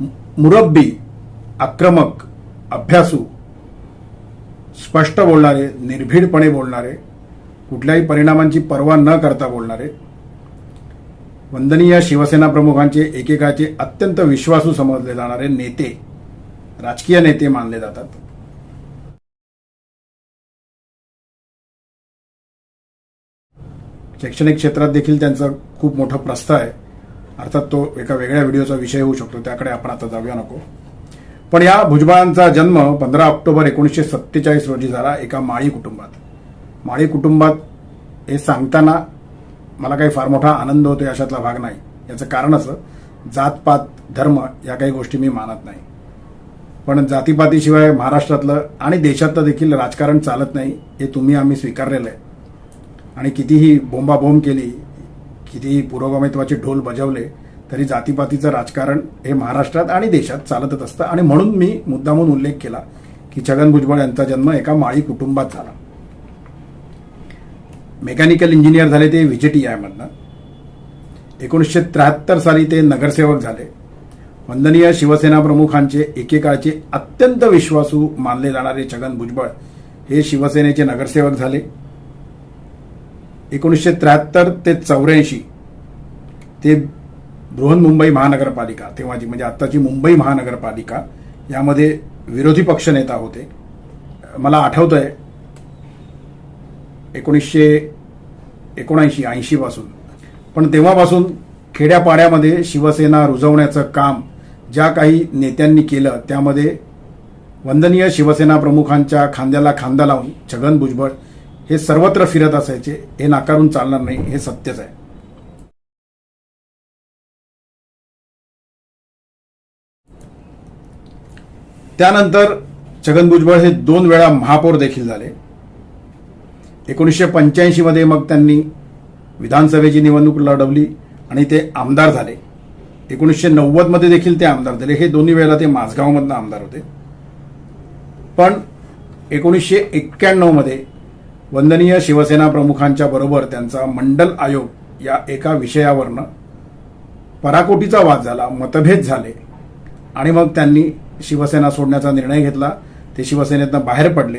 मुरब्बी आक्रमक अभ्यासू स्पष्ट बोलणारे निर्भीडपणे बोलणारे कुठल्याही परिणामांची पर्वा न करता बोलणारे वंदनीय शिवसेना प्रमुखांचे एकेकाचे अत्यंत विश्वासू समजले जाणारे नेते राजकीय नेते मानले जातात. शैक्षणिक क्षेत्रात देखील त्यांचं खूप मोठं प्रस्थ आहे. अर्थात तो एका वेगळ्या व्हिडिओचा विषय होऊ शकतो त्याकडे आपण आता जाऊया नको. पण या भुजबळांचा जन्म पंधरा ऑक्टोबर एकोणीसशे सत्तेचाळीस रोजी झाला एका माळी कुटुंबात. माळी कुटुंबात हे सांगताना मला काही फार मोठा आनंद होतो अशातला भाग नाही. याचं कारण असं जातपात धर्म या काही गोष्टी मी मानत नाही. पण जातीपातीशिवाय महाराष्ट्रातलं आणि देशातलं देखील राजकारण चालत नाही हे तुम्ही आम्ही स्वीकारलेलं आहे. आणि कितीही बोंबाबोंब केली किती पुरोगामित्वाचे ढोल बजावले तरी जातीपातीचं राजकारण हे महाराष्ट्रात आणि देशात चालतच असतं. आणि म्हणून मी मुद्दामून उल्लेख केला की छगन भुजबळ यांचा जन्म एका माळी कुटुंबात झाला. मेकॅनिकल इंजिनियर झाले ते व्हीजीटीआयमधनं. एकोणीसशे त्र्याहत्तर साली ते नगरसेवक झाले. वंदनीय शिवसेना प्रमुखांचे एकेकाळचे अत्यंत विश्वासू मानले जाणारे छगन भुजबळ हे शिवसेनेचे नगरसेवक झाले. एकोणीसशे त्र्याहत्तर ते चौऱ्याऐंशी. ते बृहन्मुंबई महानगरपालिका तेव्हाची म्हणजे आत्ताची मुंबई महानगरपालिका यामध्ये विरोधी पक्षनेता होते. मला आठवतंय एकोणीसशे एकोणऐंशी ऐंशीपासून. पण तेव्हापासून खेड्यापाड्यामध्ये शिवसेना रुजवण्याचं काम ज्या काही नेत्यांनी केलं त्यामध्ये वंदनीय शिवसेना प्रमुखांच्या खांद्याला खांदा लावून छगन भुजबळ हे सर्वत्र फिरत असायचे. हे नाकारून चालणार नाही. हे सत्यच आहे. त्यानंतर छगन भुजबळ हे दोन वेळा महापौर देखील झाले. एकोणीसशे पंच्याऐंशी मध्ये मग त्यांनी विधानसभेची निवडणूक लढवली आणि ते आमदार झाले. एकोणीसशे नव्वदमध्ये देखील ते आमदार झाले. हे दोन्ही वेळेला ते माझगावमधनं आमदार होते. पण एकोणीसशे एक्क्याण्णवमध्ये वंदनीय शिवसेना प्रमुखांच्या बरोबर त्यांचा मंडल आयोग या एका विषयावरनं पराकोटीचा वाद झाला मतभेद झाले. आणि मग त्यांनी शिवसेना सोडण्याचा निर्णय घेतला. ते शिवसेनेतनं बाहेर पडले.